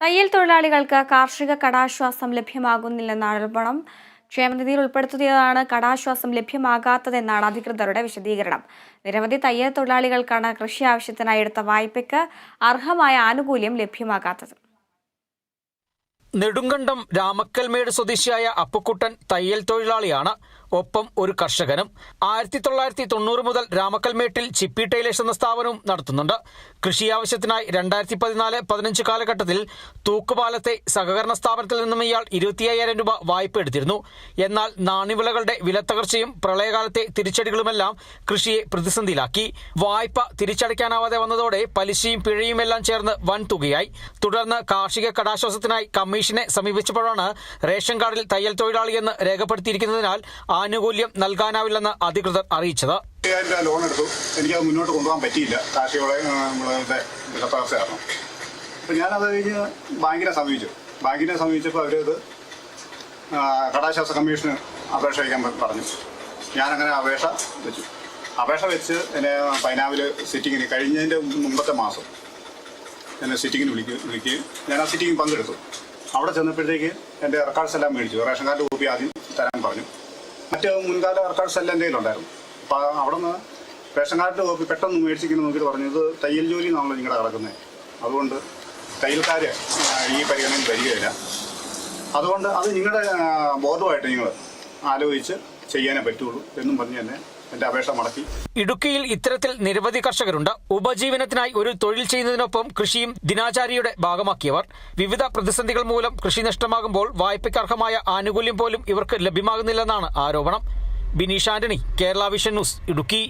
തയ്യൽ തൊഴിലാളികൾക്ക് കാർഷിക കടാശ്വാസം ലഭ്യമാകുന്നില്ലെന്ന ആരോപണം. ക്ഷേമനിധിയിൽ ഉൾപ്പെടുത്തിയതാണ് കടാശ്വാസം ലഭ്യമാകാത്തതെന്നാണ് അധികൃതരുടെ വിശദീകരണം. നിരവധി തയ്യൽ തൊഴിലാളികൾക്കാണ് കൃഷി ആവശ്യത്തിനായി എടുത്ത വായ്പയ്ക്ക് അർഹമായ ആനുകൂല്യം ലഭ്യമാകാത്തത്. നെടുങ്കണ്ടം രാമക്കൽമേട് സ്വദേശിയായ അപ്പുക്കുട്ടൻ തയ്യൽ തൊഴിലാളിയാണ് ഒപ്പം ഒരു കർഷകനും. ആയിരത്തി തൊള്ളായിരത്തി തൊണ്ണൂറ് മുതൽ രാമക്കൽമേട്ടിൽ ചിപ്പി ടൈലേഴ്സ് എന്ന സ്ഥാപനവും നടത്തുന്നുണ്ട്. കൃഷി ആവശ്യത്തിനായി രണ്ടായിരത്തി പതിനാല് പതിനഞ്ച് കാലഘട്ടത്തിൽ തൂക്കുപാലത്തെ സഹകരണ സ്ഥാപനത്തിൽ നിന്നും ഇയാൾ ഇരുപത്തിയ്യായിരം രൂപ വായ്പ എടുത്തിരുന്നു. എന്നാൽ നാണ്യവിളകളുടെ വിലത്തകർച്ചയും പ്രളയകാലത്തെ തിരിച്ചടികളുമെല്ലാം കൃഷിയെ പ്രതിസന്ധിയിലാക്കി. വായ്പ തിരിച്ചടയ്ക്കാനാവാതെ വന്നതോടെ പലിശയും പിഴയും എല്ലാം ചേർന്ന് വൻ തുകയായി തുടർന്ന് കാർഷിക കടാശ്വാസത്തിനായി കമ്മീഷനെ സമീപിച്ചപ്പോഴാണ് റേഷൻ കാർഡിൽ തയ്യൽ തൊഴിലാളിയെന്ന് രേഖപ്പെടുത്തിയിരിക്കുന്നതിനാൽ ആനുകൂല്യം നൽകാനാവില്ലെന്ന് അധികൃതർ അറിയിച്ചത്. അയ്യായിരം ലോൺ എടുത്തു. എനിക്കത് മുന്നോട്ട് കൊണ്ടുപോകാൻ പറ്റിയില്ല. കാർഷിക വിള വിളകളുടെ വിലത്തകർച്ച കാരണം. അപ്പോൾ ഞാനത് കഴിഞ്ഞ് ബാങ്കിനെ സമീപിച്ചു. ബാങ്കിനെ സമീപിച്ചപ്പോൾ അവരത് കടാശ്വാസ കമ്മീഷന് അപേക്ഷ വയ്ക്കാൻ പറഞ്ഞു പറഞ്ഞു. ഞാനങ്ങനെ അപേക്ഷ വെച്ചു. അപേക്ഷ വെച്ച് എന്നെ പൈനാവിൽ സിറ്റിങ്ങിന് കഴിഞ്ഞതിന്റെ മുമ്പത്തെ മാസം എന്നെ സിറ്റിങ്ങിന് വിളിക്കുക വിളിക്കുകയും ഞാൻ ആ സിറ്റിങ്ങിന് പങ്കെടുത്തു. അവിടെ ചെന്നപ്പോഴത്തേക്ക് എന്റെ റെക്കോർഡ്സ് എല്ലാം മേടിച്ചു. റേഷൻ കാർഡ് കോപ്പി ആദ്യം തരാൻ പറഞ്ഞു. മറ്റ് മുൻകാല റെക്കോർഡ്സ് എല്ലാം എന്റെ കയ്യിലുണ്ടായിരുന്നു. അപ്പോൾ അവിടെ നിന്ന് റേഷൻ കാർഡ് കോപ്പി പെട്ടെന്ന് മേടിച്ചിങ്ങനെ നോക്കിയിട്ട് പറഞ്ഞു ഇത് തയ്യൽ ജോലി എന്നാണല്ലോ നിങ്ങളുടെ കിടക്കുന്നത് അതുകൊണ്ട് തയ്യൽക്കാർ ഈ പരിഗണനയിൽ വരികയില്ല. അതുകൊണ്ട് അത് നിങ്ങളുടെ ബോധമായിട്ട് നിങ്ങൾ ആലോചിച്ച് ചെയ്യാനേ പറ്റുള്ളൂ എന്നും പറഞ്ഞ് തന്നെ എന്റെ അപേക്ഷ മടക്കി. ഇടുക്കിയിൽ ഇത്തരത്തിൽ നിരവധി കർഷകരുണ്ട്. ഉപജീവനത്തിനായി ഒരു തൊഴിൽ ചെയ്യുന്നതിനൊപ്പം കൃഷിയും ദിനാചാരിയുടെ ഭാഗമാക്കിയവർ. വിവിധ പ്രതിസന്ധികൾ മൂലം കൃഷി നഷ്ടമാകുമ്പോൾ വായ്പയ്ക്കർഹമായ ആനുകൂല്യം പോലും ഇവർക്ക് ലഭ്യമാകുന്നില്ലെന്നാണ് ആരോപണം. Bineesh Antony Kerala vision news Idukki.